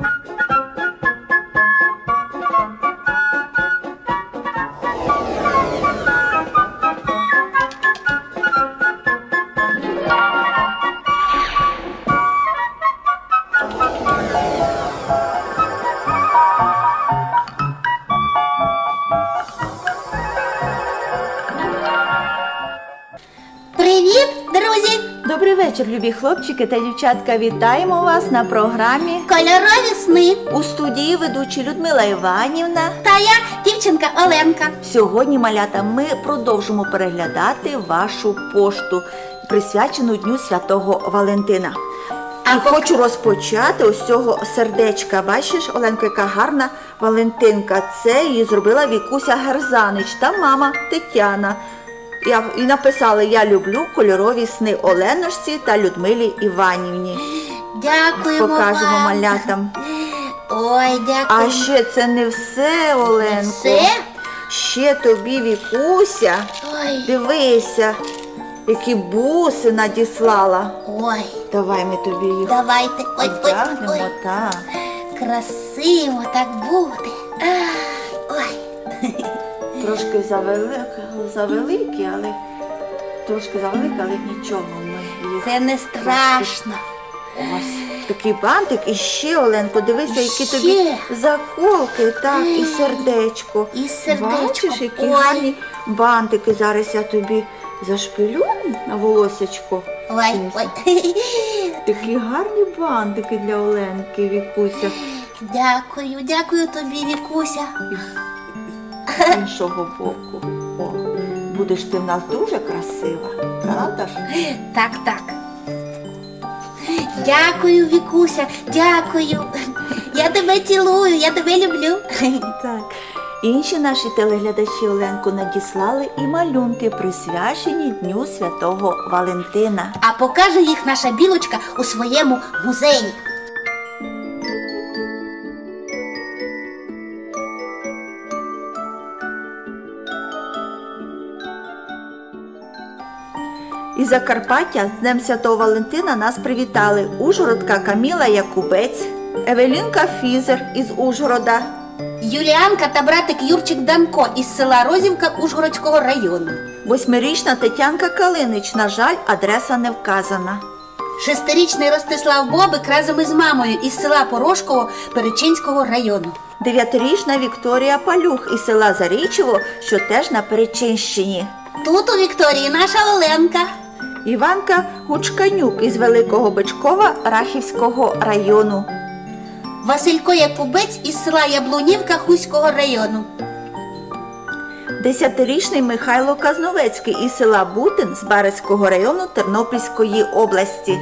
you Добрий вечір, любі хлопчики та дівчатка. Вітаємо вас на програмі Кольорові сни. у студії ведучі Людмила Іванівна. Та я дівчинка Оленка. Сьогодні, малята, ми продовжимо переглядати вашу пошту, присвячену Дню Святого Валентина. А І хочу розпочати ось цього сердечка. Бачиш, Оленко, яка гарна Валентинка. Це її зробила Вікуся Герзанич та мама Тетяна. Я, і написали Я люблю кольорові сни Оленошці та Людмилі Іванівні. Дякуємо Покажемо вам. малятам. Ой, дякую. А ще це не все, Оленко. Все? Ще тобі, Вікуся. Ой, Дивися, які буси надіслала. ой, Давай ми тобі їх давайте. Ой, ой, одягнемо, ой. так. Красиво так буде. Ой. Трошки завеликі, завеликі, але трошки завеликі, але нічого. Ми їх Це не страшно. Ось такий бантик і ще, Оленко, дивися, які Ще. тобі заколки, так, і сердечко. І сердечко. Бачиш, які Ой. гарні бантики. Зараз я тобі зашпилю на волосячко. Ой, ой. Такі гарні бантики для Оленки, Вікуся. Дякую, дякую тобі, Вікуся. З іншого боку. О, будеш ти в нас дуже красива, правда ж? Так, так. Дякую, Вікуся, дякую. Я тебе цілую, я тебе люблю. Так. Інші наші телеглядачі Оленку надіслали і малюнки, присвячені Дню Святого Валентина. А покаже їх наша білочка у своєму музеї. Із Закарпаття з Днем Святого Валентина нас привітали Ужгородка Каміла Якубець, Евелінка Фізер із Ужгорода, Юліанка та братик Юрчик Данко із села Розівка Ужгородського району. восьмирічна Тетянка Калинич. На жаль, адреса не вказана. Шестирічний Ростислав Бобик разом із мамою із села Порошково Перечинського району. Дев'ятирічна Вікторія Палюх із села Зарічево, що теж на Перечинщині. Тут у Вікторії наша Оленка. Іванка Гучканюк із Великого Бичкова Рахівського району. Василько Якубець із села Яблунівка Хуського району. Десятирічний Михайло Казновецький із села Бутин з Барецького району Тернопільської області.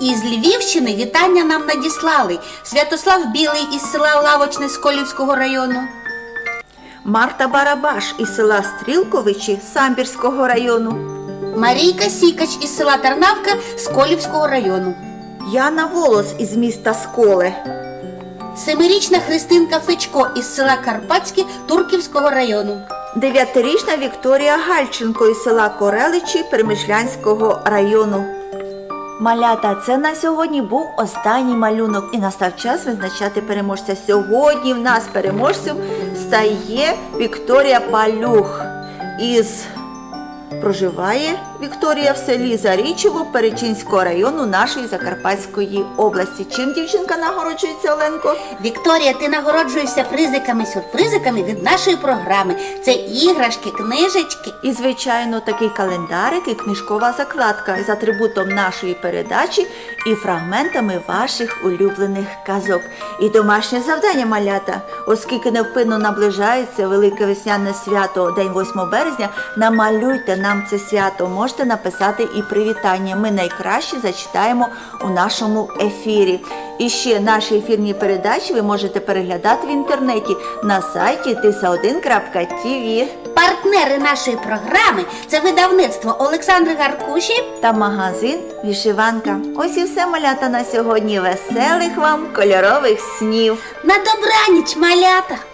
Із Львівщини вітання нам надіслали Святослав Білий із села Лавочне Сколівського району. Марта Барабаш із села Стрілковичі Самбірського району. Марійка Сікач із села Тарнавка Сколівського району. Яна Волос із міста Сколе. Семирічна Христинка Фечко із села Карпатське Турківського району. Дев'ятирічна Вікторія Гальченко із села Кореличі Перемишлянського району. Малята, це на сьогодні був останній малюнок і настав час визначати переможця. Сьогодні в нас переможцем стає Вікторія Палюх із Проживає Вікторія в селі Зарічево Перечинського району нашої Закарпатської області. Чим дівчинка нагороджується, Оленко? Вікторія, ти нагороджуєшся призиками-сюрпризиками від нашої програми. Це іграшки, книжечки. І, звичайно, такий календарик і книжкова закладка з атрибутом нашої передачі і фрагментами ваших улюблених казок. І домашнє завдання малята, оскільки невпинно наближається велике весняне свято, день 8 березня, намалюйте нам це свято. Можете написати і привітання. Ми найкраще зачитаємо у нашому ефірі. І ще наші ефірні передачі ви можете переглядати в інтернеті на сайті tisa1.tv. Партнери нашої програми це видавництво Олександри Гаркуші. та магазин Вішиванка. Ось і все малята на сьогодні. Веселих вам кольорових снів. На добраніч, малята!